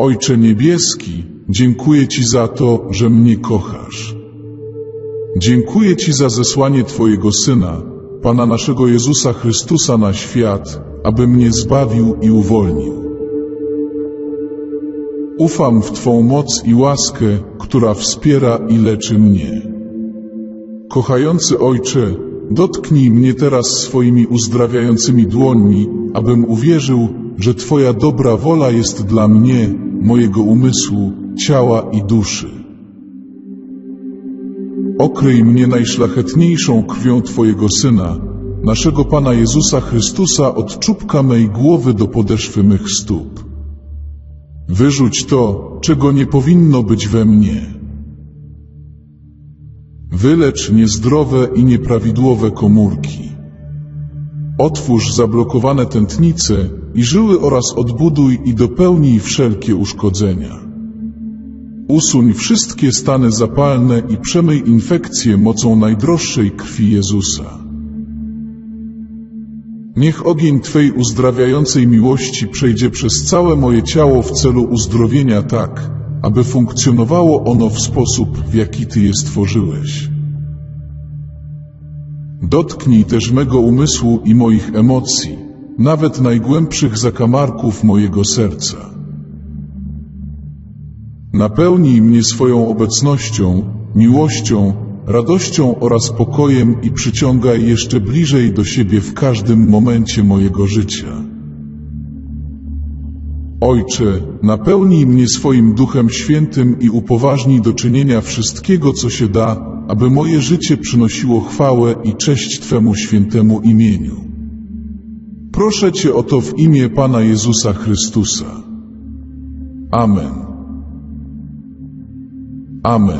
Ojcze Niebieski, dziękuję Ci za to, że mnie kochasz. Dziękuję Ci za zesłanie Twojego Syna, Pana naszego Jezusa Chrystusa na świat, aby mnie zbawił i uwolnił. Ufam w Twą moc i łaskę, która wspiera i leczy mnie. Kochający Ojcze, dotknij mnie teraz swoimi uzdrawiającymi dłońmi, abym uwierzył, że Twoja dobra wola jest dla mnie, mojego umysłu, ciała i duszy. Okryj mnie najszlachetniejszą krwią Twojego Syna, naszego Pana Jezusa Chrystusa od czubka mej głowy do podeszwy mych stóp. Wyrzuć to, czego nie powinno być we mnie. Wylecz niezdrowe i nieprawidłowe komórki. Otwórz zablokowane tętnice i żyły oraz odbuduj i dopełnij wszelkie uszkodzenia. Usuń wszystkie stany zapalne i przemyj infekcje mocą najdroższej krwi Jezusa. Niech ogień Twej uzdrawiającej miłości przejdzie przez całe moje ciało w celu uzdrowienia tak, aby funkcjonowało ono w sposób, w jaki Ty je stworzyłeś. Dotknij też mego umysłu i moich emocji, nawet najgłębszych zakamarków mojego serca. Napełnij mnie swoją obecnością, miłością, radością oraz pokojem i przyciągaj jeszcze bliżej do siebie w każdym momencie mojego życia. Ojcze, napełnij mnie swoim Duchem Świętym i upoważnij do czynienia wszystkiego, co się da, aby moje życie przynosiło chwałę i cześć Twemu świętemu imieniu. Proszę Cię o to w imię Pana Jezusa Chrystusa. Amen. Amen.